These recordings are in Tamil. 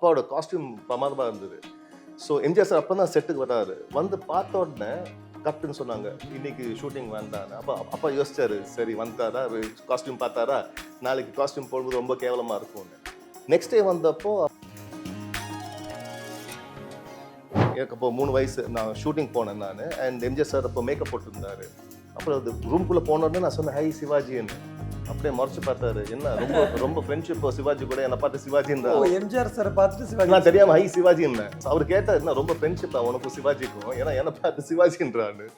அப்பாவோட காஸ்டியூம் பிரமாதமாக இருந்தது. ஸோ எம்ஜிஆர் சார் அப்போ தான் செட்டுக்கு வராரு வந்து பார்த்த உடனே கட்டுன்னு சொன்னாங்க இன்னைக்கு ஷூட்டிங் வேண்டான்னு அப்போ அப்பா யோசிச்சாரு சரி வந்தாரா? காஸ்டியூம் பார்த்தாரா? நாளைக்கு காஸ்டியூம் போடும்போது ரொம்ப கேவலமாக இருக்கும்னு. நெக்ஸ்ட் டே வந்தப்போ எனக்கு அப்போ மூணு வயசு நான் ஷூட்டிங் போனேன் நான். அண்ட் எம்ஜிஆர் சார் அப்போ மேக்கப் போட்டிருந்தாரு. அப்புறம் அது ரூம்குள்ளே போனோடனே நான் சொன்னேன் ஹை சிவாஜின்னு அப்படியே மறைச்சு பார்த்தாரு. என்ன ரொம்ப ரொம்ப ஃப்ரெண்ட்ஷிப் சிவாஜி கூட? என்னை பார்த்து சிவாஜின்றா ஓ எம்ஜிஆர் சார் பார்த்துட்டு சிவாஜி நான் தெரியாம ஹை சிவாஜி என்ன அவர் கேட்டார் என்ன ரொம்ப ஃப்ரெண்ட்ஷிப் உனக்கும் சிவாஜிக்கும்? ஏன்னா என்ன பார்த்து சிவாஜின்றான்னு.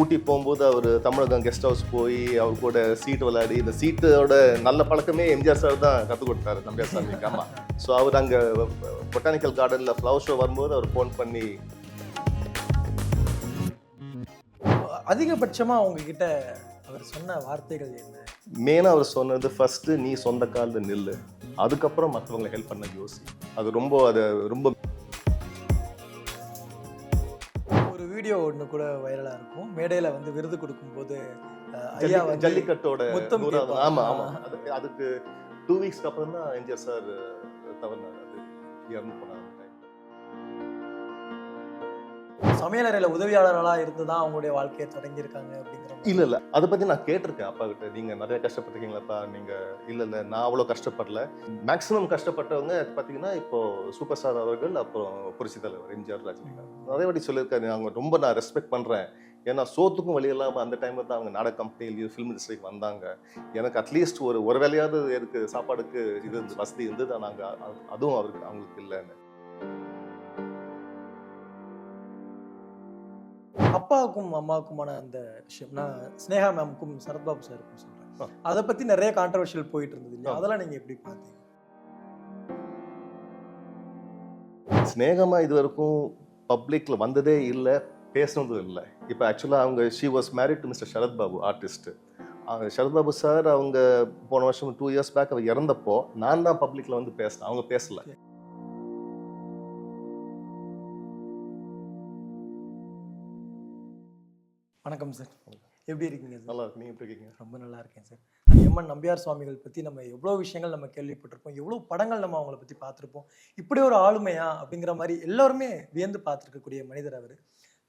ஊட்டி போகும்போது அவர் தமிழகம் கெஸ்ட் ஹவுஸ் போய் அவர் கூட சீட் விளையாடி இந்த சீட்டோட நல்ல பழக்கமே எம்ஜிஆர் சார் தான் கற்றுக் கொடுத்தாரு நம்பியார் சாமிக்கு. ஆமா. ஸோ அவர் அங்கே பொட்டானிக்கல் கார்டனில் ஃப்ளவர் ஷோ வரும்போது அவர் ஃபோன் பண்ணி அதிகபட்சமா உங்ககிட்ட அவர் சொன்ன வார்த்தைகள் என்ன? மெயினாக அவர் சொன்னது ஃபர்ஸ்ட் நீ சொந்த காலில் நில்லு. அதுக்கப்புறம் மற்றவங்களை ஹெல்ப் பண்ண யோசி. அது ரொம்ப அது ரொம்ப ஒரு வீடியோ ஒன்று கூட வைரலா இருக்கும். மேடையில வந்து விருது கொடுக்கும்போது ஐயா ஜல்லிக்கட்டோட முத்தம் நூறாவது- கேட்பாங்க. ஆமா ஆமா. அது அதுக்கு டூ வீக்ஸ்க்கு அப்புறம் தான் எம்ஜிஆர் சார் தவறினார். அது இறந்து time. சமையலறையில உதவியாளர்களா இருந்து தான் அவங்களுடைய வாழ்க்கையை தொடங்கியிருக்காங்க அப்படிங்கிற இல்லை இல்ல இல்ல. அதை பத்தி நான் கேட்டிருக்கேன் அப்பா கிட்ட. நீங்க நிறைய கஷ்டப்பட்டுருக்கீங்களாப்பா? நீங்க இல்ல இல்ல. நான் அவ்வளவு கஷ்டப்படல. மேக்ஸிமம் கஷ்டப்பட்டவங்க பாத்தீங்கன்னா இப்போ சூப்பர் ஸ்டார் அவர்கள் அப்புறம் புரட்சி தலைவர் எம்ஜிஆர் ரஜினிகாந்த். நிறைய வாட்டி சொல்லியிருக்காரு. அவங்க ரொம்ப நான் ரெஸ்பெக்ட் பண்றேன். ஏன்னா சோத்துக்கும் வழி இல்லாமல் அந்த டைமில் தான் அவங்க நாடக கம்பெனிலையும் ஃபிலிம் இண்டஸ்ட்ரிக்கு வந்தாங்க. எனக்கு அட்லீஸ்ட் ஒரு ஒரு வேலையாவது இருக்குது சாப்பாடுக்கு இது வசதி இருந்தது தான் நாங்கள் அதுவும் அவருக்கு அவங்களுக்கு இல்லைன்னு. அப்பாவுக்கும் அம்மாவுக்குமான அந்த விஷயம். நான் ஸ்னேகா மேம்க்கும் சரத்பாபு சாருக்கும். சொல்றேன். அதை பத்தி நிறைய கான்ட்ரவர்ஷியல் போயிட்டு இருந்தது இல்லையா. அதெல்லாம் நீங்க எப்படி பார்த்தீங்க? ஸ்னேகமா இது வரைக்கும் பப்ளிக்ல வந்ததே இல்லை பேசுனதும் இல்லை. இப்போ ஆக்சுவலாக அவங்க she was married to mister Sarath Babu artist Sarath Babu sir அவங்க போன வருஷம் டூ இயர்ஸ் பேக் அவர் இறந்தப்போ நான் தான் பப்ளிக்ல வந்து பேசினேன். அவங்க பேசல. வணக்கம் சார். எப்படி இருக்கீங்க சார்? நல்லா இருக்கு நீங்க எப்படி இருக்கீங்க? ரொம்ப நல்லா இருக்கேன் சார். எம்என் நம்பியார் சுவாமிகள் பற்றி நம்ம எவ்வளோ விஷயங்கள் நம்ம கேள்விப்பட்டிருப்போம் எவ்வளோ படங்கள் நம்ம அவங்கள பற்றி பார்த்துருப்போம் இப்படி ஒரு ஆளுமையா அப்படிங்கிற மாதிரி எல்லாருமே வியந்து பார்த்துருக்கக்கூடிய மனிதர் அவர்.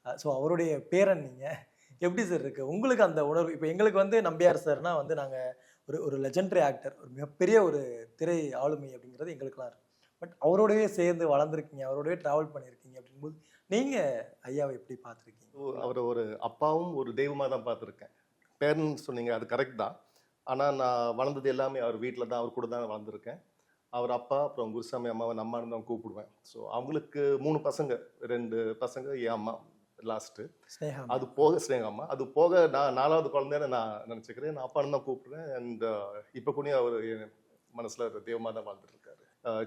ஸோ அவருடைய பேரன் நீங்கள் எப்படி சார் இருக்கு? உங்களுக்கு அந்த உணர்வு இப்போ எங்களுக்கு வந்து நம்பியார் சார்னா வந்து நாங்கள் ஒரு ஒரு லெஜெண்டரி ஆக்டர் ஒரு மிகப்பெரிய ஒரு திரை ஆளுமை அப்படிங்கிறது எங்களுக்குலாம் இருக்கு. பட் அவரோடவே சேர்ந்து வளர்ந்துருக்கீங்க அவரோடவே ட்ராவல் பண்ணியிருக்கீங்க அப்படிங்கும்போது நீங்கள் ஐயாவை எப்படி பார்த்துருக்கீங்க? அவர் ஒரு அப்பாவும் ஒரு தெய்வமாக தான் பார்த்துருக்கேன். பேரண்ட்ஸ் சொன்னீங்க அது கரெக்ட் தான். ஆனால் நான் வளர்ந்தது எல்லாமே அவர் வீட்டில் தான் அவர் கூட தான் வளர்ந்துருக்கேன். அவர் அப்பா அப்புறம் குருசாமி அம்மாவை நம்ம தான் கூப்பிடுவேன். ஸோ அவங்களுக்கு மூணு பசங்க ரெண்டு பசங்க என் அம்மா லாஸ்ட்டு அது போக ஸ்னேகா அம்மா. அது போக நான் நாலாவது குழந்தைன்னு நான் நினச்சிக்கிறேன். நான் அப்பான்னு தான் கூப்பிடுறேன். அண்ட் இப்போ கூட அவர் மனசில் தெய்வமாக தான் வாழ்ந்துட்டு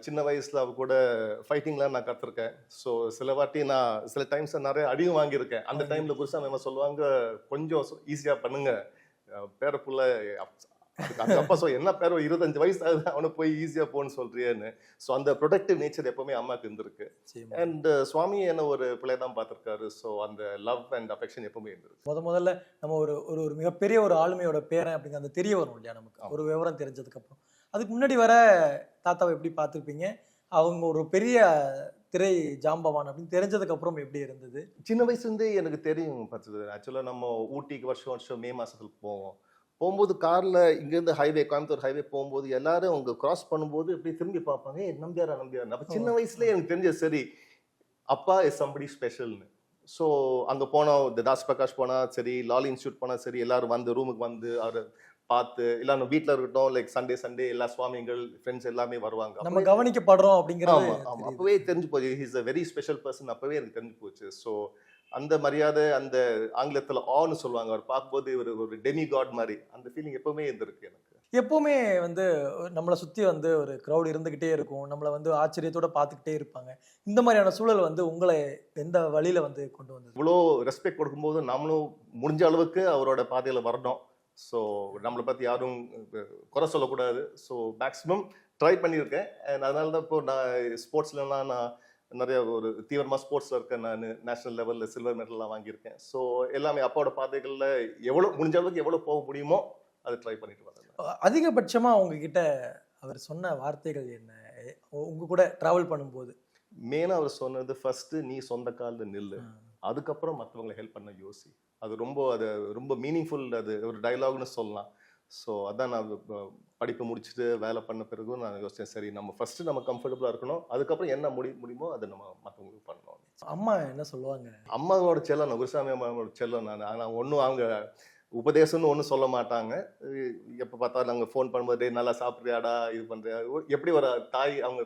சின்ன வயசில் அவர் கூட ஃபைட்டிங்லாம் நான் கற்றுருக்கேன் ஸோ சில வாட்டி நான் சில டைம்ஸ் நிறைய அடியும் வாங்கியிருக்கேன். அந்த டைமில் குருசாமி அம்மா சொல்லுவாங்க கொஞ்சம் ஈஸியாக பண்ணுங்க. பேரப்புள்ள அப்பா சொல் என்ன பேரோ இருபத்தஞ்சு வயசு ஆகுது அவனை போய் ஈஸியாக போன்னு சொல்றியேன்னு. ஸோ அந்த ப்ரொடக்டிவ் நேச்சர் எப்பவுமே அம்மாவுக்கு இருந்திருக்கு. அண்ட் சுவாமி என்ன ஒரு பிள்ளை தான் பார்த்துருக்காரு. ஸோ அந்த லவ் அண்ட் அஃபெக்ஷன் எப்பவுமே இருந்திருக்கு. முத முதல்ல நம்ம ஒரு ஒரு ஒரு மிகப்பெரிய ஒரு ஆளுமையோட பேரன் அப்படிங்கிற அந்த தெரிய வரும் இல்லையா நமக்கு. ஒரு விவரம் தெரிஞ்சதுக்கு அப்புறம் அதுக்கு முன்னாடி வர தாத்தாவை எப்படி பார்த்துருப்பீங்க? அவங்க ஒரு பெரிய திரை ஜாம்பவான் அப்படின்னு தெரிஞ்சதுக்கு அப்புறம் எப்படி இருந்தது? சின்ன வயசுலேருந்தே எனக்கு தெரியும் பார்த்தது ஆக்சுவலாக நம்ம ஊட்டிக்கு வருஷம் வருஷம் மே மாசத்துக்கு போவோம். போகும்போது காரில் இங்கேருந்து ஹைவே கோயம்புத்தூர் ஹைவே போகும்போது எல்லாரும் அவங்க கிராஸ் பண்ணும்போது இப்படி திரும்பி பார்ப்பாங்க ஏ நம்பியாரா நம்பியாரா அப்போ சின்ன வயசுல எனக்கு தெரிஞ்சது சரி அப்பா இஸ் சம்படி ஸ்பெஷல்னு ஸோ அங்கே போனோம் இந்த தாஸ் பிரகாஷ் போனால் சரி லால் இன்ஸ்டியூட் போனால் சரி எல்லாரும் வந்து ரூமுக்கு வந்து அவரை பார்த்து இல்லை நம்ம வீட்டில் இருக்கட்டும் லைக் சண்டே சண்டே எல்லா சுவாமிகள் ஃப்ரெண்ட்ஸ் எல்லாமே வருவாங்க. நம்ம கவனிக்கப்படுறோம் அப்படிங்கிறது ஆமா ஆமா. தெரியுது. அப்பவே தெரிஞ்சு போச்சு. Is a very special person அப்பவே எனக்கு தெரிஞ்சு போச்சு. ஸோ அந்த மரியாதை அந்த ஆங்கிலத்துல ஆன்னு சொல்லுவாங்க. அவர் பார்க்கும்போது இவர் ஒரு டெமி காட் மாதிரி. அந்த ஃபீலிங் எப்பவுமே இருந்திருக்கு எனக்கு. எப்பவுமே வந்து நம்மளை சுத்தி வந்து ஒரு க்ரௌட் இருந்துகிட்டே இருக்கும். நம்மளை வந்து ஆச்சரியத்தோட பார்த்துக்கிட்டே இருப்பாங்க. இந்த மாதிரியான சூழல் வந்து உங்களை எந்த வழியில வந்து கொண்டு வந்தது? இவ்வளோ ரெஸ்பெக்ட் கொடுக்கும்போது நம்மளும் முடிஞ்ச அளவுக்கு அவரோட பாதையில வரணும். ஸோ நம்மளை பத்தி யாரும் குறை சொல்லக்கூடாது. ஸோ மேக்ஸிமம் ட்ரை பண்ணியிருக்கேன். அதனால தான் இப்போ நான் ஸ்போர்ட்ஸ்லலாம் நான் நிறைய ஒரு தீவிரமாக ஸ்போர்ட்ஸில் இருக்கேன் நான். நேஷனல் லெவலில் சில்வர் மெடல்லாம் வாங்கியிருக்கேன். ஸோ எல்லாமே அப்பாவோட பாதைகளில் எவ்வளோ முடிஞ்ச அளவுக்கு எவ்வளோ போக முடியுமோ அதை ட்ரை பண்ணிட்டு வரேன் அதிகபட்சமா உங்ககிட்ட அவர் சொன்ன வார்த்தைகள் என்ன? உ- உங்க கூட டிராவல் பண்ணும்போது. மெயினாக அவர் சொன்னது ஃபர்ஸ்ட் நீ சொந்த காலில் நில்லு. அதுக்கப்புறம் மற்றவங்களை ஹெல்ப் பண்ண யோசி. அது ரொம்ப அது ரொம்ப மீனிங்ஃபுல் அது ஒரு டயலாக்னு சொல்லலாம். ஸோ அதான் நான் படிப்பு முடிச்சுட்டு வேலை பண்ண பிறகு நான் யோசிச்சேன் சரி நம்ம ஃபர்ஸ்ட் நம்ம கம்ஃபர்டபுளாக இருக்கணும் அதுக்கப்புறம் என்ன முடி முடியுமோ அதை நம்ம மற்றவங்களுக்கு பண்ணணும். அம்மா என்ன சொல்லுவாங்க? அம்மாவோட செல்லம் நான் குருசாமி அம்மாவோட செல்லம் நான் ஆனால் ஒன்றும் அவங்க உபதேசம்னு ஒன்றும் சொல்ல மாட்டாங்க. எப்போ பார்த்தாலும் நாங்கள் ஃபோன் பண்ணும்போது "டேய், நல்லா சாப்பிட்றியாடா இது பண்ணுறியா எப்படி ஒரு தாய் அவங்க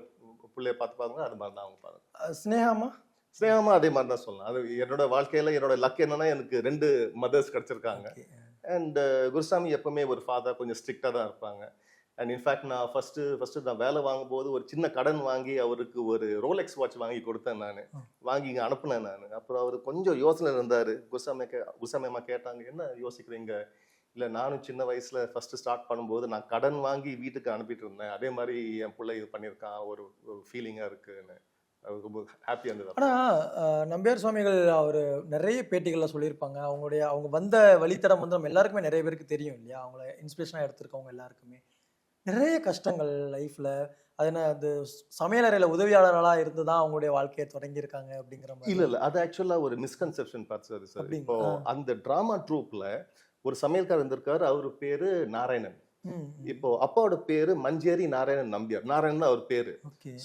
பிள்ளைய பார்த்துப்பாங்க அது மாதிரி தான் அவங்க அஹ் ஸ்னேகாமா ஸ்னேகமா அதே மாதிரி தான் சொல்லலாம். அது என்னோட வாழ்க்கையில என்னோட லக் என்னன்னா எனக்கு ரெண்டு மதர்ஸ் கிடைச்சிருக்காங்க. அண்ட் குருசாமி எப்பவுமே ஒரு ஃபாதர் கொஞ்சம் ஸ்ட்ரிக்டாக தான் இருப்பாங்க. அண்ட் இன்ஃபேக்ட் நான் ஃபர்ஸ்ட் ஃபர்ஸ்ட் நான் வேலை வாங்கும்போது ஒரு சின்ன கடன் வாங்கி அவருக்கு ஒரு ரோலெக்ஸ் வாட்ச் வாங்கி கொடுத்தேன் நான். வாங்கி இங்கே அனுப்புனேன் நான். அப்புறம் அவர் கொஞ்சம் யோசனை இருந்தார். குருசாமி கே குருசாமி அம்மா கேட்டாங்க என்ன யோசிக்கிறீங்க? இல்லை நானும் சின்ன வயசுல ஃபர்ஸ்ட் ஸ்டார்ட் பண்ணும்போது நான் கடன் வாங்கி வீட்டுக்கு அனுப்பிட்டு இருந்தேன். அதே மாதிரி என் பிள்ளை இது பண்ணியிருக்கான். ஒரு ஒரு ஃபீலிங்காக இருக்குன்னு. அவர் ரொம்ப ஹாப்பியாக இருந்தது ஆனா அஹ், நம்பியார் சுவாமிகள் அவர் நிறைய பேட்டிகள்ல சொல்லியிருப்பாங்க. அவங்களுடைய அவங்க வந்த வழித்தடம் வந்து நம்ம எல்லாருக்குமே நிறைய பேருக்கு தெரியும் இல்லையா? அவங்கள இன்ஸ்பிரேஷனாக எடுத்திருக்கவங்க எல்லாருக்குமே. நிறைய கஷ்டங்கள் லைஃப்ல அது என்ன அது சமையலறையில உதவியாளர்களா இருந்து தான் அவங்களுடைய வாழ்க்கையை தொடங்கியிருக்காங்க அப்படிங்கிற மாதிரி. இல்ல இல்ல. அது ஆக்சுவலா ஒரு மிஸ்கன்செப்ஷன் பார்த்து சார் இப்போ. அந்த டிராமா ட்ரூப்ல ஒரு சமையல்காரர் இருந்திருக்காரு அவர் பேரு நாராயணன். இப்போ அப்பாவோட பேரு மஞ்சேரி நாராயணன் நம்பியார். நாராயணன் அவர் பேரு.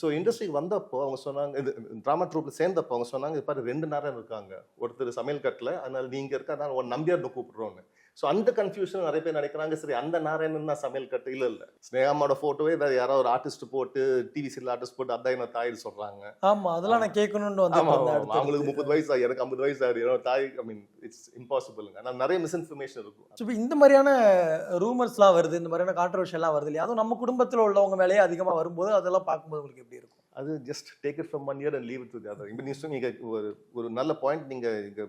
ஸோ இண்டஸ்ட்ரிக்கு வந்தப்போ அவங்க சொன்னாங்க இது டிராமா ட்ரூப்ல சேர்ந்தப்போ அவங்க சொன்னாங்க இது பாரு ரெண்டு நாராயணன் இருக்காங்க. ஒருத்தர் சமையல் கட்டில் அதனால நீங்க இருக்க அதனால ஒரு நம்பியார்னு கூப்பிடுறோன்னு ஸோ அந்த கன்ஃபியூஷன் நிறைய பேர் நினைக்கிறாங்க சரி அந்த நாராயணன் தான் சமையல் கட்டு. இல்ல இல்ல. ஸ்னேகாமோட போட்டோவே வேற யாராவது ஒரு ஆர்டிஸ்ட் போட்டு டிவி சீரியல் ஆர்டிஸ்ட் போட்டு அதான் என்ன தாயின்னு சொல்றாங்க. ஆமா அதெல்லாம் நான் கேட்கணும்னு வந்து. அவங்களுக்கு முப்பது வயசு ஆகுது எனக்கு ஐம்பது வயசு ஆகுது என்னோட தாய் ஐ மீன் இட்ஸ் இம்பாசிபிளுங்க நான் நிறைய மிஸ்இன்ஃபர்மேஷன் இருக்கும். So, இப்ப இந்த மாதிரியான ரூமர்ஸ்லாம் வருது இந்த மாதிரியான கான்ட்ரவர்ஷியெல்லாம் வருது இல்லையா? அதுவும் நம்ம குடும்பத்துல உள்ளவங்க மேலேயே அதிகமா வரும்போது அதெல்லாம் பார்க்கும்போது உங்களுக்கு எப்படி இருக்கும்? அது just take it from one year and leave it to the other இப்போ நீங்க நீங்க ஒரு ஒரு நல்ல பாயிண்ட் நீங்க இங்க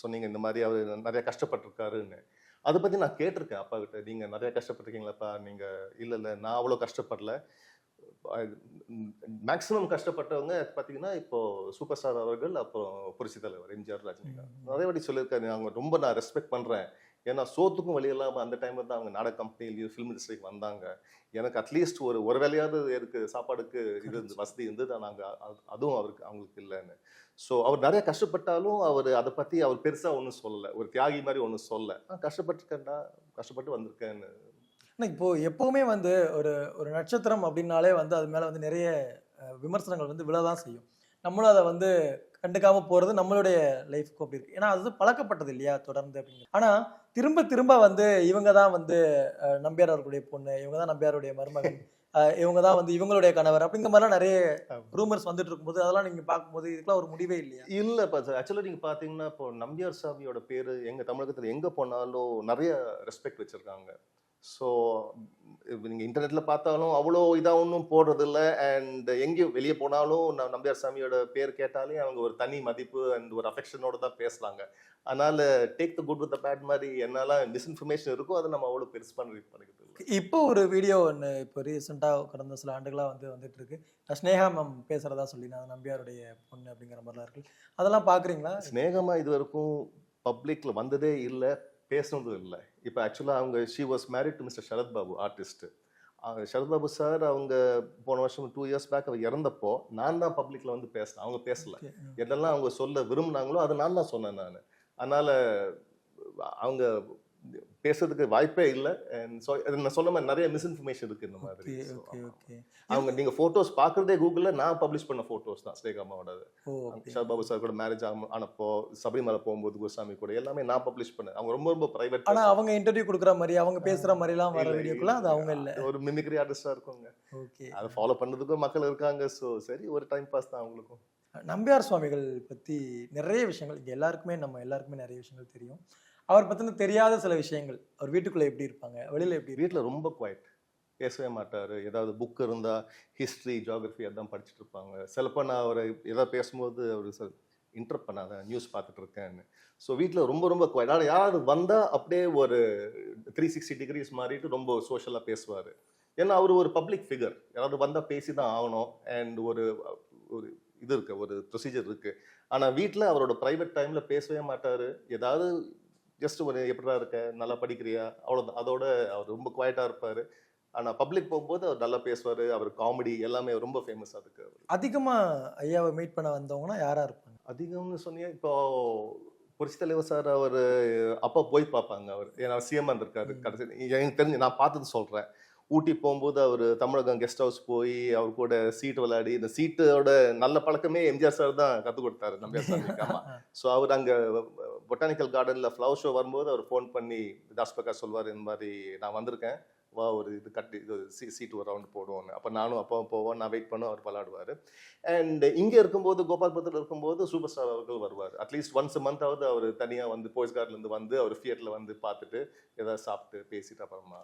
சொன்னீங்க இந்த மாதிரி அவர் நிறைய கஷ்டப்பட்டிருக்காருன்னு. அதை பத்தி நான் கேட்டிருக்கேன். அப்பா கிட்ட நீங்க நிறைய கஷ்டப்பட்டிருக்கீங்களாப்பா நீங்க இல்ல இல்ல நான் அவ்வளோ கஷ்டப்படல. மேக்ஸிமம் கஷ்டப்பட்டவங்க பார்த்தீங்கன்னா இப்போ சூப்பர் ஸ்டார் அவர்கள் அப்புறம் புரட்சி தலைவர் எம்ஜிஆர் ரஜினிகாந்த். நிறைய வாட்டி சொல்லியிருக்காரு அவங்க ரொம்ப நான் ரெஸ்பெக்ட் பண்றேன். ஏன்னா சோத்துக்கும் வழி இல்லாமல் அந்த டைமில் தான் அவங்க நாடக கம்பெனிலையும் ஃபிலிம் இண்டஸ்ட்ரிக்கு வந்தாங்க. எனக்கு அட்லீஸ்ட் ஒரு ஒரு வேலையாவது இருக்கு சாப்பாடுக்கு இது இருந்து- வசதி இருந்தது நாங்கள் அது- அதுவும் அவருக்கு அவங்களுக்கு இல்லைன்னு. ஸோ அவர் நிறைய கஷ்டப்பட்டாலும் அவர் அதை பற்றி அவர் பெருசாக ஒன்றும் சொல்லலை. ஒரு தியாகி மாதிரி ஒன்றும் சொல்லல. நான் கஷ்டப்பட்டிருக்கேன்டா கஷ்டப்பட்டு வந்திருக்கேன்னு. ஆனால் இப்போ எப்பவுமே வந்து ஒரு ஒரு நட்சத்திரம் அப்படின்னாலே வந்து அது மேலே வந்து நிறைய விமர்சனங்கள் வந்து விழதான் செய்யும். நம்மளும் அதை வந்து கண்டுக்காமல் போகிறது நம்மளுடைய லைஃப்க்கு அப்படி இருக்கு. ஏன்னா அது பழக்கப்பட்டது இல்லையா தொடர்ந்து அப்படிங்கிறது ஆனால் திரும்ப திரும்ப வந்து இவங்க தான் வந்து நம்பியார் அவர்களுடைய பொண்ணு இவங்க தான் நம்பியாருடைய மருமகன் இவங்க தான் வந்து இவங்களுடைய கணவர் அப்படிங்கிற மாதிரிலாம் நிறைய ரூமர்ஸ் வந்துட்டு இருக்கும்போது அதெல்லாம் நீங்க பார்க்கும்போது இதுக்கெல்லாம் ஒரு முடிவே இல்லையா? இல்ல ஆக்சுவலாக நீங்க பாத்தீங்கன்னா இப்போ நம்பியார் சாமியோட பேரு எங்க தமிழகத்துல எங்க போனாலும் நிறைய ரெஸ்பெக்ட் வச்சிருக்காங்க. ஸோ நீங்க இன்டர்நெட்ல பார்த்தாலும் அவ்வளோ இதா ஒன்றும் போடுறது இல்ல அண்ட் எங்கேயும் வெளியே போனாலும் நான் நம்பியார் சாமியோட பேர் கேட்டாலே அவங்க ஒரு தனி மதிப்பு அண்ட் ஒரு அஃபெக்ஷனோட தான் பேசுறாங்க. அதனால take the good with bad மாதிரி என்னெல்லாம் மிஸ்இன்ஃபர்மேஷன் இருக்கோ அதை நம்ம அவ்வளோ பெருசு பண்ணி பண்ணிக்கிறது இல்லை. இப்போ ஒரு வீடியோ ஒன்று இப்போ ரீசெண்டாக கடந்த சில ஆண்டுகளாக வந்து வந்துட்டு இருக்கு. ஸ்னேகா மேம் பேசுறதா சொல்லி நான் நம்பியாருடைய பொண்ணு அப்படிங்கிற மாதிரிலாம் இருக்கு. அதெல்லாம் பார்க்குறீங்களா? ஸ்னேகமா இது வரைக்கும் பப்ளிக்ல வந்ததே இல்லை பேசுனதும் இல்லை. இப்போ ஆக்சுவலாக அவங்க she was married to mister Sarath Babu artist Sarath Babu sir அவங்க போன வருஷம் டூ இயர்ஸ் பேக் அவர் இறந்தப்போ நான் தான் பப்ளிக்ல வந்து பேசினேன். அவங்க பேசல. என்னெல்லாம் அவங்க சொல்ல விரும்புனாங்களோ அதை நான் தான் சொன்னேன் நான். அதனால அவங்க பேசுறதுக்கு வாய்ப்பே இல்லை. நான் சொன்ன மாதிரி நிறைய மிஸ்இன்ஃபர்மேஷன் இருக்கு இந்த மாதிரி. அவங்க நீங்க போட்டோஸ் பார்க்கறதே கூகுள்ல நான் பப்ளிஷ் பண்ண போட்டோஸ் தான் ஓ ஷாத் பாபு சார் கூட மேரேஜ் ஆனப்போ சபரிமலை போகும்போது குருசாமி கூட எல்லாமே நான் பப்ளிஷ் பண்ணேன். அவங்க ரொம்ப ரொம்ப பிரைவேட் ஆனா அவங்க இன்டர்வியூ கொடுக்குற மாதிரி அவங்க பேசுற மாதிரிலாம் வர இல்ல, வீடியோக்குள்ள அது. அவங்க இல்ல. ஒரு மிமிக்ரி ஆர்டிஸ்டா இருக்குங்க. ஓகே அதை ஃபாலோ பண்ணதுக்கும் மக்கள் இருக்காங்க. ஸோ சரி ஒரு டைம் பாஸ் தான் அவங்களுக்கும். நம்பியார் சுவாமிகள் பத்தி நிறைய விஷயங்கள் இங்க எல்லாருக்குமே நம்ம எல்லாருக்குமே நிறைய விஷயங்கள் தெரியும். அவர் பற்றின தெரியாத சில விஷயங்கள். அவர் வீட்டுக்குள்ளே எப்படி இருப்பாங்க? வெளியில் எப்படி வீட்டில் ரொம்ப குவாய்ட் பேசவே மாட்டார். ஏதாவது புக் இருந்தால் ஹிஸ்ட்ரி ஜியாகிரஃபி அதான் படிச்சுட்டு இருப்பாங்க. சிலப்போ நான் அவரை ஏதாவது பேசும்போது அவர் சார் இன்டர்ப் பண்ணாத நியூஸ் பார்த்துட்டு இருக்கேன்னு ஸோ வீட்டில் ரொம்ப ரொம்ப குவாய்ட் ஆனால் யாராவது வந்தால் அப்படியே ஒரு த்ரீ சிக்ஸ்டி டிகிரிஸ் மாறிட்டு ரொம்ப சோஷியலாக பேசுவார். ஏன்னா அவர் ஒரு பப்ளிக் ஃபிகர் யாராவது வந்தால் பேசி தான் ஆகணும். அண்ட் ஒரு ஒரு இது இருக்குது ஒரு ப்ரொசீஜர் இருக்குது ஆனால் வீட்டில் அவரோட ப்ரைவேட் டைமில் பேசவே மாட்டார். ஏதாவது ஜஸ்ட் ஒரு எப்படிடா இருக்க? நல்லா படிக்கிறியா? அவ்வளோதான் அதோட அவர் ரொம்ப குவாய்ட்டாக இருப்பார். ஆனால் பப்ளிக் போகும்போது அவர் நல்லா பேசுவார். அவர் காமெடி எல்லாமே ரொம்ப ஃபேமஸ் அதுக்கு அதிகமா ஐயாவை மீட் பண்ண வந்தவங்கன்னா யாரா இருப்பாங்க? அதிகம்னு சொன்னீங்க இப்போ புரட்சி தலைவர் சார் அவர் அப்பா போய் பார்ப்பாங்க அவர். ஏன்னா சிஎம் இருக்காரு ம். கடைசி எனக்கு தெரிஞ்சு நான் பார்த்தது சொல்கிறேன் ஊட்டி போகும்போது அவர் தமிழகம் கெஸ்ட் ஹவுஸ் போய் அவர் கூட சீட் விளையாடி இந்த சீட்டோட நல்ல பழக்கமே எம்ஜிஆர் சார் தான் கற்றுக் கொடுத்தாரு நம்பியார் ஸோ அவர் அங்கே பொட்டானிக்கல் கார்டனில் ஃப்ளவர் ஷோ வரும்போது அவர் ஃபோன் பண்ணி தாஸ் பிரகாஷ் சொல்வார் இந்த மாதிரி நான் வந்திருக்கேன். வா ஒரு இது கட்டி இது சீ சீட்டு ஒரு ரவுண்ட் போடுவோன்னு அப்போ நானும் அப்பாவும் போவோம் நான் வெயிட் பண்ண அவர் விளாடுவார் அண்ட் இங்கே இருக்கும்போது கோபால்புரத்தில் இருக்கும்போது சூப்பர் ஸ்டார் அவர்கள் வருவார். அட்லீஸ்ட் ஒன்ஸ் மந்தாவது அவர் தனியாக வந்து போய்ஸ் கார்ட்லேருந்து வந்து அவர் தியேட்டரில் வந்து பார்த்துட்டு ஏதாவது சாப்பிட்டு பேசிட்டு அப்புறமா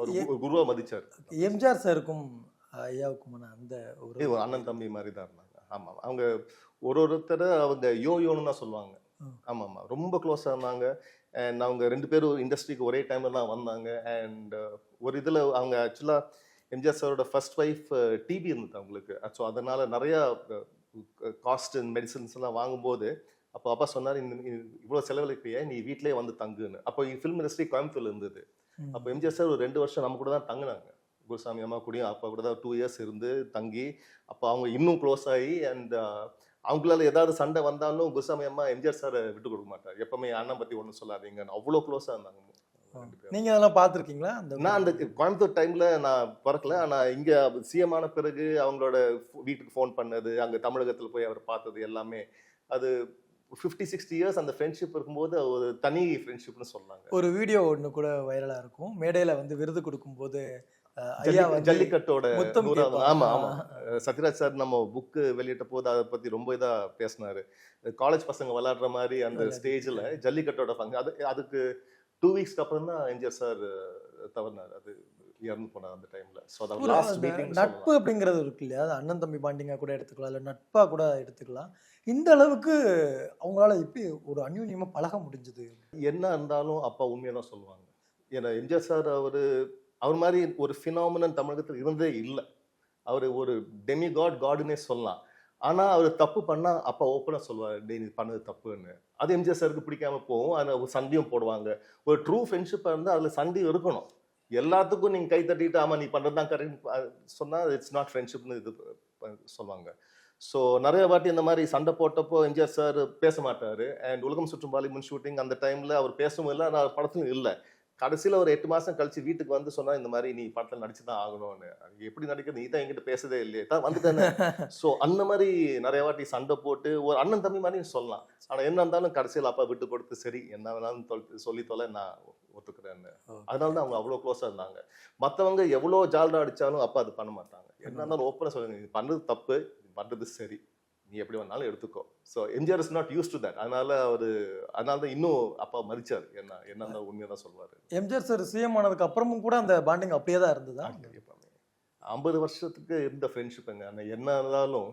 ஒரு குருவா மதிச்சார். எம்ஜிஆர் சாருக்கும் ஐயாவுக்குமான அந்த ஒரு அண்ணன் தம்பி மாதிரி தான் இருந்தாங்க. ஆமாம் அவங்க ஒரு ஒருத்தர் அவங்க யோ யோன்னு தான் சொல்லுவாங்க. ஆமாம் ஆமாம் ரொம்ப க்ளோஸாக இருந்தாங்க. அண்ட் அவங்க ரெண்டு பேரும் இண்டஸ்ட்ரிக்கு ஒரே டைமில் தான் வந்தாங்க. அண்ட் ஒரு இதில் அவங்க ஆக்சுவலாக எம்ஜிஆர் சாரோட ஃபர்ஸ்ட் ஒய்ஃப் டிபி இருந்தது அவங்களுக்கு. ஸோ அதனால் நிறையா காஸ்ட் அண்ட் மெடிசன்ஸ் எல்லாம் வாங்கும்போது அப்போ அப்பா சொன்னார் இந்த இவ்வளோ செலவழிப்பிய நீ வீட்டிலேயே வந்து தங்குன்னு. அப்போ ஃபிலிம் இண்டஸ்ட்ரி கோயம்புத்தூர்ல இருந்தது. அப்போ எம்ஜிஆர் சார் ஒரு ரெண்டு வருஷம் நம்ம கூட தான் தங்கினாங்க. குருசாமி அம்மா கூடயும் அப்பா கூட தான் டூ இயர்ஸ் இருந்து தங்கி அப்போ அவங்க இன்னும் க்ளோஸ் ஆகி அண்ட் அவங்களால ஏதாவது சண்டை வந்தாலும் குருசாமி அம்மா எம்ஜிஆர் சாரை விட்டு கொடுக்க மாட்டார் எப்பவுமே அண்ணன் பத்தி ஒன்றும் சொல்லாதீங்கன்னு. அவ்வளோ க்ளோஸாக இருந்தாங்க. நீங்க அதெல்லாம் பார்த்திருக்கீங்களா? அந்த நான் அந்த கோயம்புத்தூர் டைம்ல நான் பிறக்கல. ஆனா இங்க சிஎம் ஆன பிறகு அவங்களோட வீட்டுக்கு ஃபோன் பண்ணது அங்க தமிழகத்துல போய் அவர் பார்த்தது எல்லாமே. அது ஃபிஃப்டி சிக்ஸ்டி இயர்ஸ் அந்த ஃப்ரெண்ட்ஷிப் இருக்கும்போது ஒரு தனி ஃப்ரெண்ட்ஷிப்னு சொன்னாங்க. ஒரு வீடியோ ஒண்ணு கூட வைரலா இருக்கும். மேடையில வந்து விருது கொடுக்கும்போது ஜல்லிக்கட்டோட. ஆமா ஆமா. சத்யராஜ் சார் நம்ம புக்கு வெளியிட்ட போது அதை பத்தி ரொம்ப இதா பேசினாரு. காலேஜ் பசங்க விளையாடுற மாதிரி அந்த. ஸ்டேஜ்ல ஜல்லிக்கட்டோட ஃபங்க் அது அதுக்கு டூ வீக்ஸ்க்கு அப்புறம் தான் எம்ஜிஆர் சார் தவறினார். அது இறந்து போனார் அந்த டைம்ல ஸோ ஒரு அது லாஸ்ட் மீட்டிங் நட்பு அப்படிங்கிறது இருக்கு இல்லையா? அது அண்ணன் தம்பி பாண்டிங்கா கூட எடுத்துக்கலாம் இல்ல நட்பா கூட எடுத்துக்கலாம். இந்த அளவுக்கு அவங்களால எப்படி ஒரு அந்யூன்யமா பழக முடிஞ்சது? என்ன இருந்தாலும் அப்பா உண்மையை தான் சொல்லுவாங்க. ஏன்னா எம்ஜிஆர் சார் அவர் அவர் மாதிரி ஒரு ஃபினாமினன் தமிழகத்தில் இருந்தே இல்லை. அவர் ஒரு டெமி காட் காடுன்னே சொல்லலாம். ஆனா அவர் தப்பு பண்ணா அப்பா ஓப்பனாக சொல்லுவார் டேய் நீ பண்ணது தப்புன்னு. அது எம்ஜிஆர் சாருக்கு பிடிக்காம போகும். அதில் ஒரு சண்டையும் போடுவாங்க. ஒரு ட்ரூ ஃப்ரெண்ட்ஷிப்பாக இருந்தால் அதில் சண்டையும் இருக்கணும். எல்லாத்துக்கும் நீங்கள் கை தட்டிட்டு ஆமாம் நீ பண்ணுறது தான் கரெக்ட் சொன்னால் இட்ஸ் நாட் ஃப்ரெண்ட்ஷிப்னு இது சொல்லுவாங்க. ஸோ நிறைய வாட்டி இந்த மாதிரி சண்டை போட்டப்போ எம்ஜிஆர் சார் பேச மாட்டார். அண்ட் உலகம் சுற்றும் பாலிமன் ஷூட்டிங் அந்த டைமில் அவர் பேசவும் இல்லை நான் படத்துலையும் இல்லை. கடைசியில் ஒரு எட்டு மாசம் கழிச்சு வீட்டுக்கு வந்து சொன்னா இந்த மாதிரி நீ படத்தில் நடிச்சு தான் ஆகணும்னு எப்படி நடிக்கிறது நீ தான் என்கிட்ட பேசதே இல்லையே. தான் வந்துட்டேன்னு. ஸோ அந்த மாதிரி நிறைய வாட்டி சண்டை போட்டு ஒரு அண்ணன் தம்பி மாதிரியும் சொல்லலாம். ஆனா என்ன இருந்தாலும் கடைசியில் அப்பா விட்டு கொடுத்து சரி என்ன வேணாலும் தொல்- சொல்லி தொலை நான் ஒத்துக்கிறேன்னு. அதனால தான் அவங்க அவ்வளோ க்ளோஸாக இருந்தாங்க. மற்றவங்க எவ்வளோ ஜால்ரா அடிச்சாலும் அப்பா அது பண்ண மாட்டாங்க. என்ன இருந்தாலும் ஓப்பனாக சொல்லுங்க. நீ பண்ணுறது தப்பு பண்ணுறது சரி. நீ எப்படி வேணாலும் எடுத்துக்கோ. So MGR is not use to that அதனால அவர் அதனால தான் இன்னும் அப்பா மதிச்சார் என்ன என்ன இருந்தாலும் உண்மையாக தான் சொல்லுவார் எம்ஜிஆர் சார் சிஎம் ஆனதுக்கு அப்புறமும் கூட அந்த பாண்டிங் அப்படியே தான் இருந்ததா? எப்பவுமே ஐம்பது வருஷத்துக்கு இருந்த ஃப்ரெண்ட்ஷிப்புங்க ஆனால் என்ன இருந்தாலும்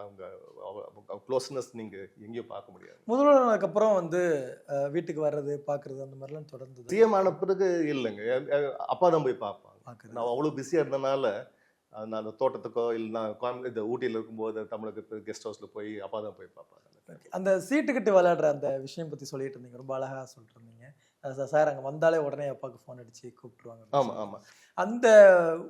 அவங்க க்ளோஸ்னஸ் நீங்கள் எங்கேயும் பார்க்க முடியாது. முதல்வரானதுக்கு அப்புறம் வந்து வீட்டுக்கு வர்றது பாக்குறது அந்த மாதிரிலாம் தொடர்ந்தது. சிஎம் ஆன பிறகு இல்லைங்க. அப்பா தான் போய் பார்ப்பாங்க. நான் அவ்வளோ பிஸியாக இருந்தனால நான் அந்த தோட்டத்துக்கோ இல்லை நான் கோயம் இந்த ஊட்டியில் இருக்கும்போது தமிழகத்து கெஸ்ட் ஹவுஸில் போய் அப்பா தான் போய் பார்ப்பாங்க அந்த சீட்டுக்கிட்டு விளையாடுற அந்த விஷயம் பத்தி சொல்லிட்டு இருந்தீங்க. ரொம்ப அழகா சொல்லிட்டு இருந்தீங்க சார், அங்க வந்தாலே உடனே அப்பாவுக்கு ஃபோன் அடிச்சு கூப்பிட்டுருவாங்க ஆமாம் ஆமாம் அந்த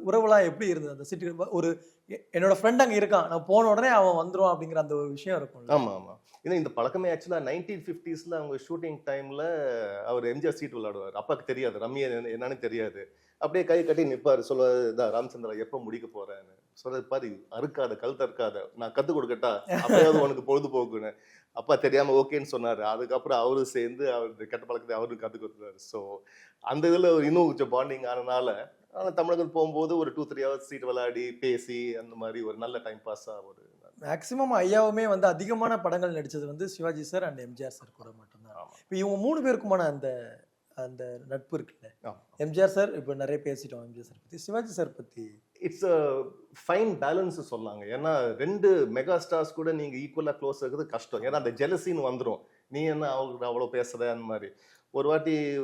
உறவுலாம் எப்படி இருந்தது? அந்த சீட்டு ஒரு என்னோட ஃப்ரெண்ட் அங்க இருக்கான். நான் போன உடனே அவன் வந்துருவான் அப்படிங்கிற அந்த ஒரு விஷயம் இருக்கும்ல. ஆமாம் ஆமாம் ஏன்னா இந்த பழக்கமே ஆக்சுவலாக நைன்டீன் ஃபிஃப்டிஸில் அவங்க ஷூட்டிங் டைமில் அவர் எம்ஜிஆர் சீட் விளையாடுவார். அப்பாவுக்கு தெரியாது. என்ன- என்னன்னு தெரியாது. அப்படியே கை கட்டி நிற்பார் சொல்லுவார் இதா ராமச்சந்திரா எப்போ முடிக்க போறேன்னு? சொல்றது பாரு அறுக்காத கல் தற்காத நான் கற்றுக் கொடுக்கட்டா அப்பயாவது உனக்கு பொழுதுபோக்குன்னு அப்பா தெரியாம ஓகேன்னு சொன்னாரு. அதுக்கப்புறம் அவரு சேர்ந்து அவர் கெட்ட பழக்கத்தை அவரும் கற்றுக் கொடுத்தாரு ஸோ அந்த இதில் இன்னும் கொஞ்சம் பாண்டிங் ஆனனால ஆனால் தமிழகம் போகும்போது ஒரு டூ த்ரீ ஹவர்ஸ் சீட் விளையாடி பேசி அந்த மாதிரி ஒரு நல்ல டைம் பாஸாக ஒரு மேக்சிமம் ஐயாவுமே வந்து அதிகமான படங்கள் நடிச்சது வந்து Sivaji sir and MGR sir கூட மட்டும்தான். இப்போ இவங்க மூணு பேருக்குமான அந்த அந்த நட்பு இருக்குல்ல. எம்ஜிஆர் சார் இப்போ நிறைய பேசிட்டோம் எம்ஜிஆர் சார் பத்தி. சிவாஜி சார் பத்தி. இட்ஸ் அ ஃபைன் பேலன்ஸ் சொல்லாங்க. ஏன்னா ரெண்டு மெகா ஸ்டார்ஸ் கூட நீங்க ஈக்குவலா க்ளோஸ் இருக்கிறது கஷ்டம். ஏன்னா அந்த ஜெலசின்னு வந்துரும். நீ என்ன அவங்க அவ்வளோ பேசுற? அந்த மாதிரி. ஒரு வாட்டி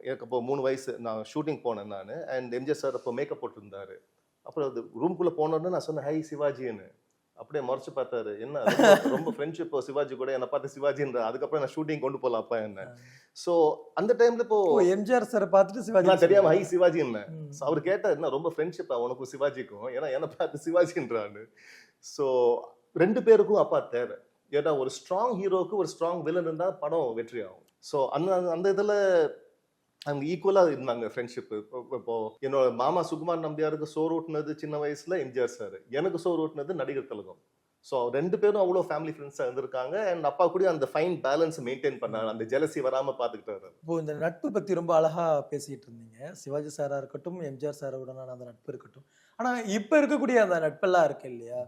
எனக்கு அப்போ மூணு வயசு நான் ஷூட்டிங் போனேன் நான் அண்ட் எம்ஜிஆர் சார் அப்போ மேக்கப் போட்டிருந்தாரு. அப்புறம் அது ரூம்குள்ளே போனோடனே நான் சொன்னேன் ஹை சிவாஜின்னு. அப்படியே முறைச்சு பார்த்தாரு. என்ன ரொம்ப- ரொம்ப ஃப்ரெண்ட்ஷிப் சிவாஜி கூட என்னை பார்த்து சிவாஜின்ற அதுக்கப்புறம் நான் ஷூட்டிங் கொண்டு போகலாம் அப்பா என்ன ஸோ அந்த டைம்ல இப்போ எம்ஜிஆர் சாரை பார்த்துட்டு சிவாஜி நான் தெரியாம ஹை சிவாஜி என்ன அவர் கேட்டார் என்ன ரொம்ப ஃப்ரெண்ட்ஷிப்பா உனக்கும் சிவாஜிக்கும்? ஏன்னா என்ன பார்த்து சிவாஜின்றான்னு ஸோ ரெண்டு பேருக்கும் அப்பா தேவை. ஏன்னா ஒரு ஸ்ட்ராங் ஹீரோக்கு ஒரு ஸ்ட்ராங் வில்லன் இருந்தா படம் வெற்றி ஆகும். ஸோ அந்த அந்த இதுல அவங்க ஈக்குவலா இருந்தாங்க ஃப்ரெண்ட்ஷிப் இப்போ என்னோட மாமா சுகுமார் நம்பியாருக்கு சோறு ஊட்டினது சின்ன வயசுல எம்ஜிஆர் சார் எனக்கு சோறு ஊட்டினது நடிகர் திலகம். ஸோ ரெண்டு பேரும் அவ்வளோ ஃபேமிலி ஃப்ரெண்ட்ஸாக இருந்திருக்காங்க. அண்ட் அப்பா கூட அந்த ஃபைன் பேலன்ஸ் மெயின்டைன் பண்ணாரு. அந்த ஜெலசி வராம பார்த்துக்கிட்டாரு இப்போ இந்த நட்பு பற்றி ரொம்ப அழகாக பேசிகிட்டு இருந்தீங்க. சிவாஜி சாராக இருக்கட்டும் எம்ஜிஆர் சாரோடனான அந்த நட்பு இருக்கட்டும். ஆனால் இப்போ இருக்கக்கூடிய அந்த நட்பெல்லாம் இருக்கு இல்லையா?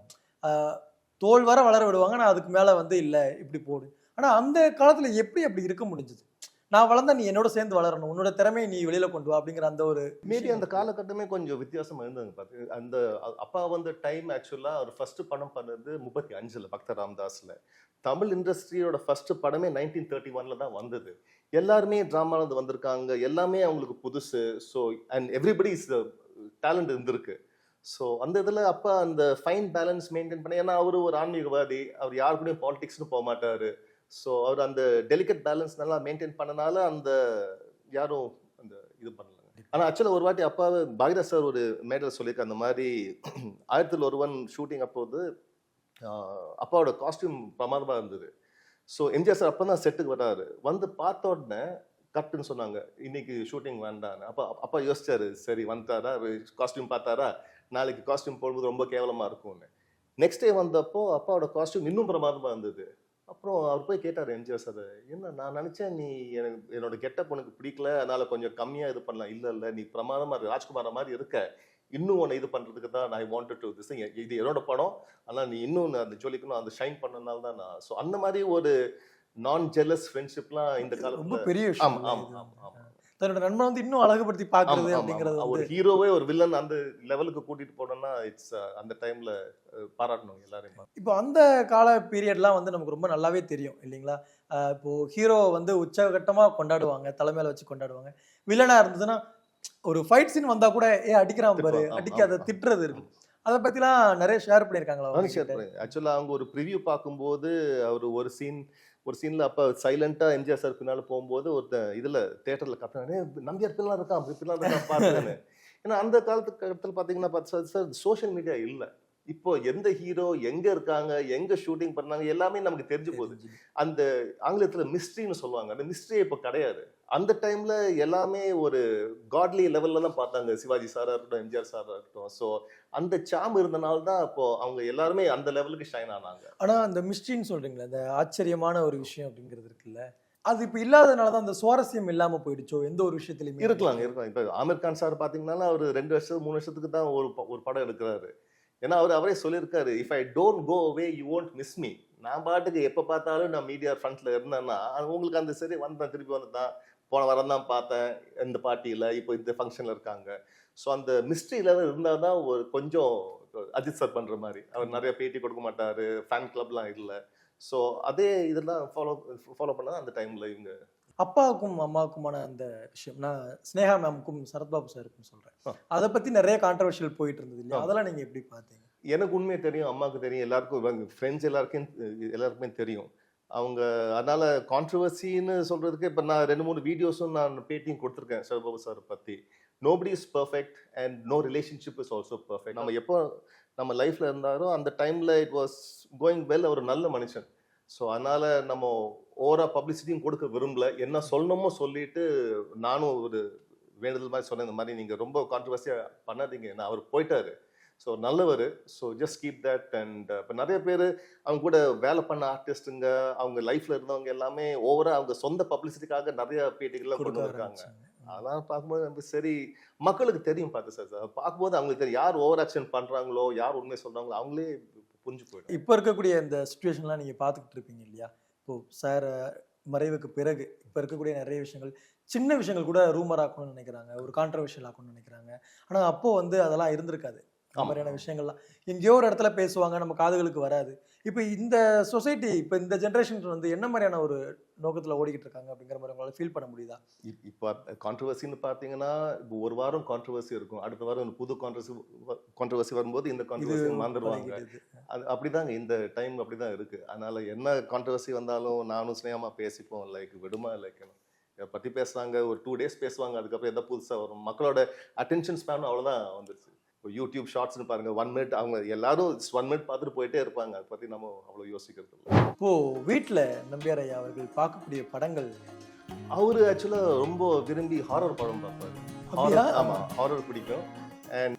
தோல் வர வளர விடுவாங்க. நான் அதுக்கு மேலே வந்து இல்லை இப்படி போடு. ஆனால் அந்த காலத்தில் எப்படி அப்படி இருக்க முடிஞ்சது? நான் வளர்ந்தா நீ என்னோட சேர்ந்து வளரணும். உன்னோட திறமையை நீ வெளியில கொண்டு வா அப்படிங்கிற அந்த ஒரு மேபி அந்த காலகட்டமே கொஞ்சம் வித்தியாசமா இருந்தது பார்த்து அந்த அப்பா வந்து டைம் ஆக்சுவலா அவர் ஃபர்ஸ்ட் படம் பண்ணது முப்பத்தி அஞ்சுல பக்த ராமதாஸ்ல. தமிழ் இண்டஸ்ட்ரியோட ஃபர்ஸ்ட் படமே நைன்டீன் தேர்ட்டி ஒன்ல தான் வந்தது. எல்லாருமே ட்ராமால வந்திருக்காங்க. எல்லாமே அவங்களுக்கு புதுசு. So and everybody is talent இருந்திருக்கு. ஸோ அந்த இதில் அப்பா அந்த ஃபைன் பேலன்ஸ் மெயின்டைன் பண்ண ஏன்னா அவரு ஒரு ஆன்மீகவாதி. அவர் யாரு கூடயும் பாலிடிக்ஸ்னு போக மாட்டாரு ஸோ அவர் அந்த டெலிகேட் பேலன்ஸ் நல்லா மெயின்டைன் பண்ணனால அந்த யாரும் அந்த இது பண்ணல. ஆனால் ஆக்சுவலாக ஒரு வாட்டி அப்பாவை பாக்யராஜ் சார் ஒரு மேடல் சொல்லியிருக்க அந்த மாதிரி ஆயிரத்தில் ஒருவன் ஷூட்டிங் அப்போது அப்பாவோட காஸ்டியூம் பிரமாதமாக இருந்தது. ஸோ எம்ஜிஆர் சார் அப்போ தான் செட்டுக்கு வராரு. வந்து பார்த்த உடனே கட்டுன்னு சொன்னாங்க. இன்னைக்கு ஷூட்டிங் வேண்டான்னு. அப்போ அப்பா யோசிச்சாரு சரி வந்துட்டாரா? காஸ்டியூம் பார்த்தாரா? நாளைக்கு காஸ்டியூம் போடும்போது ரொம்ப கேவலமாக இருக்கும்னு. நெக்ஸ்ட் டே வந்தப்போ அப்பாவோட காஸ்டியூம் இன்னும் பிரமாதமாக இருந்தது. அப்புறம் அவர் போய் கேட்டார் எம்ஜிஆர் சார் என்ன நான் நினைச்சேன் நீ எனக்கு என்னோட கெட்டப் உனக்கு பிடிக்கல அதனால கொஞ்சம் கம்மியா இது பண்ணலாம். இல்ல இல்ல நீ பிரமாதமா இரு, ராஜ்குமார மாதிரி இருக்க. இன்னும் உன்னை இது பண்றதுக்கு தான் நான் வாண்டட் டு திஸ் இது என்னோட படம். ஆனா நீ இன்னும் அந்த ஜொலிக்கணும் அந்த ஷைன் பண்ணனால தான் நான். ஸோ அந்த மாதிரி ஒரு நான் ஜெலஸ் ஃப்ரெண்ட்ஷிப்லாம் இந்த ரொம்ப காலத்துல பெரிய விஷயம் ஆமா இது. ஆமா ஆமா. தன்னோட நண்பனை வந்து இன்னும் அழகுபடுத்தி பாக்குறது அப்படிங்கிறது. ஒரு ஹீரோவே ஒரு வில்லன் அந்த லெவலுக்கு கூட்டிட்டு போனோம்னா இட்ஸ் அந்த டைம்ல பாராட்டணும் எல்லாரையும் இப்போ அந்த கால பீரியட்லாம் வந்து நமக்கு ரொம்ப நல்லாவே தெரியும் இல்லைங்களா? இப்போ ஹீரோ வந்து உச்சகட்டமா கொண்டாடுவாங்க தலைமையில வச்சு கொண்டாடுவாங்க. வில்லனா இருந்ததுன்னா ஒரு ஃபைட் சீன் வந்தா கூட ஏ அடிக்கிறான் பாரு அடிக்காத. திட்டுறது இருக்கு. அதை பத்திலாம் நிறைய ஷேர் பண்ணியிருக்காங்களா ஷேர் ஆக்சுவலாக அவங்க ஒரு ப்ரிவ்யூ பார்க்கும்போது அவர் ஒரு சீன் ஒரு சீன்ல அப்ப சைலண்டா எம்ஜிஆர் சார் பின்னால போகும்போது ஒருத்தன் இதுல தியேட்டர்ல கத்துனானே நம்பியார் பின்லாம் இருக்கான் பின்லாம் இருக்கான் பாருன்னு ஏன்னா அந்த காலத்து காலத்துல பாத்தீங்கன்னா பார்த்து சார் சோஷியல் மீடியா இல்ல. இப்போ எந்த ஹீரோ எங்க இருக்காங்க எங்க ஷூட்டிங் பண்ணாங்க எல்லாமே நமக்கு தெரிஞ்சு போகுது. அந்த ஆங்கிலத்துல மிஸ்ட்ரின்னு சொல்லுவாங்க. அந்த மிஸ்ட்ரி இப்போ கிடையாது. அந்த டைம்ல எல்லாமே ஒரு காட்லி லெவல்ல தான் பார்த்தாங்க. சிவாஜி சாரா இருக்கட்டும் எம்ஜிஆர் சாரா இருக்கட்டும். ஸோ அந்த சாம் இருந்தனால தான் இப்போ அவங்க எல்லாருமே அந்த லெவலுக்கு ஷைன் ஆனாங்க. ஆனா அந்த மிஸ்ட்ரின்னு சொல்றீங்களா அந்த ஆச்சரியமான ஒரு விஷயம் அப்படிங்கிறது இருக்குல்ல? அது இப்போ இல்லாதனால தான் அந்த சுவாரஸ்யம் இல்லாம போயிடுச்சோ? எந்த ஒரு விஷயத்துலயுமே? இருக்கலாம் இருக்கலாம். இப்போ ஆமீர் கான் சார் பாத்தீங்கன்னா அவர் ரெண்டு வருஷம் மூணு வருஷத்துக்கு தான் ஒரு ஒரு படம் எடுக்கிறாரு. ஏன்னா அவர் அவரே சொல்லியிருக்காரு if I don't go away you won't miss me நான் பாட்டுக்கு எப்போ பார்த்தாலும் நான் மீடியா ஃப்ரண்ட்ல இருந்தேன்னா உங்களுக்கு அந்த சரி வந்தேன் திருப்பி வந்ததான் போன வாரம் தான் பார்த்தேன் இந்த பார்ட்டியில் இப்போ இந்த ஃபங்க்ஷனில் இருக்காங்க. ஸோ அந்த மிஸ்ட்ரி லெவல் இருந்தால் தான் ஒரு கொஞ்சம் அஜித் சார் பண்ணுற மாதிரி. அவர் நிறைய பேட்டி கொடுக்க மாட்டாரு ஃபேன் கிளப்லாம் இல்லை. ஸோ அதே இதெல்லாம் ஃபாலோ ஃபாலோ பண்ணால் அந்த டைமில் இவங்க அப்பாவுக்கும் அம்மாவுக்குமான அந்த விஷயம். நான் ஸ்னேகா மேம்க்கும் சரத்பாபு சாருக்கும் சொல்றேன். ஆ. அதை பத்தி நிறைய கான்ட்ரவர்ஷியல் போயிட்டு இருந்தது இல்லையா. அதெல்லாம் நீங்க எப்படி பார்த்தீங்க? எனக்கு உண்மையை தெரியும் அம்மாவுக்கு தெரியும் எல்லாருக்கும் ஃப்ரெண்ட்ஸ் எல்லாருக்கும் எல்லாருக்குமே தெரியும். அவங்க அதனால கான்ட்ரவர்சின்னு சொல்றதுக்கு இப்போ நான் ரெண்டு மூணு வீடியோஸும் நான் பேட்டியும் கொடுத்துருக்கேன் சரபாபு சார் பற்றி nobody is perfect and no relationship is also perfect நம்ம எப்போ நம்ம லைஃப்ல இருந்தாரோ அந்த டைம்ல இட் வாஸ் கோயிங் வெல் அவர் நல்ல மனுஷன். ஸோ அதனால நம்ம ஓவரா பப்ளிசிட்டியும் கொடுக்க விரும்பல. என்ன சொல்லணுமோ சொல்லிட்டு நானும் ஒரு வேண்டுதல் மாதிரி சொன்னேன். இந்த மாதிரி நீங்க ரொம்ப கான்ட்ரவர்சியா பண்ணாதீங்க. நான் அவர் போயிட்டாரு. ஸோ நல்லவர். So just keep that and இப்போ நிறைய பேர் அவங்க கூட வேலை பண்ண ஆர்டிஸ்ட்டுங்க அவங்க லைஃப்ல இருந்தவங்க எல்லாமே ஓவரா அவங்க சொந்த பப்ளிசிட்டிக்காக நிறைய பேட்டிகள்லாம் கொண்டு வந்திருக்காங்க. அதெல்லாம் பார்க்கும்போது நம்ம சரி மக்களுக்கு தெரியும் பார்த்து சார். சார் பார்க்கும்போது அவங்களுக்கு தெரியும் யார் ஓவர் ஆக்ஷன் பண்றாங்களோ யார் உண்மை சொல்றாங்களோ அவங்களே புரிஞ்சு போயிடும். இப்போ இருக்கக்கூடிய இந்த சுச்சுவேஷன்லாம் நீங்க பார்த்துக்கிட்டு இருப்பீங்க இல்லையா? இப்போ சார் மறைவுக்கு பிறகு இப்போ இருக்கக்கூடிய நிறைய விஷயங்கள் சின்ன விஷயங்கள் கூட ரூமர் ஆக்கணும்னு நினைக்கிறாங்க ஒரு கான்ட்ரவர்ஷியல் ஆக்கணும்னு நினைக்கிறாங்க. ஆனா அப்போ வந்து அதெல்லாம் இருந்திருக்காது. ஆமா. மாதிரியான விஷயங்கள்லாம். எங்கேயோ ஒரு இடத்துல பேசுவாங்க நம்ம காதுகளுக்கு வராது. இப்போ இந்த சொசைட்டி இப்போ இந்த ஜென்ரேஷன் வந்து என்ன மாதிரியான ஒரு நோக்கத்துல ஓடிக்கிட்டு இருக்காங்க அப்படிங்கிற மாதிரி உங்களால ஃபீல் பண்ண முடியுதா? இப்- இப்போ கான்ட்ரவர்சின்னு பார்த்தீங்கன்னா இப்போ ஒரு வாரம் கான்ட்ரவர்சி இருக்கும். அடுத்த வாரம் ஒரு புது கான்ட்ரவர்சி கான்ட்ரவர்சி வரும்போது இந்த கான்ட்ரவர்சி மறந்துடுவாங்க. அது அப்படிதாங்க இந்த டைம் அப்படிதான் இருக்கு. அதனால என்ன கான்ட்ரவர்சி வந்தாலும் நானும் ஸ்னேகமா பேசிப்போம். லைக் விடுமா லைக் பற்றி பேசுகிறாங்க ஒரு டூ டேஸ் பேசுவாங்க அதுக்கப்புறம் எதாவது புதுசாக வரும். மக்களோட அட்டென்ஷன் ஸ்பேனும் அவ்வளோதான் வந்துருச்சு. இப்போ யூடியூப் ஷார்ட்ஸ்னு பாருங்க. ஒன் மினிட் அவங்க எல்லாரும் ஒன் மினிட் பார்த்துட்டு போயிட்டே இருப்பாங்க. அதை பற்றி நம்ம அவ்வளோ யோசிக்கிறது இல்லை. இப்போ வீட்டில் நம்பியார் ஐயா அவர்கள் பார்க்கக்கூடிய படங்கள்? அவரு ஆக்சுவலாக ரொம்ப விரும்பி ஹாரர் படம் பார்ப்பாரு? ஹாரர் ஆமாம் ஹாரர் பிடிக்கும். அண்ட்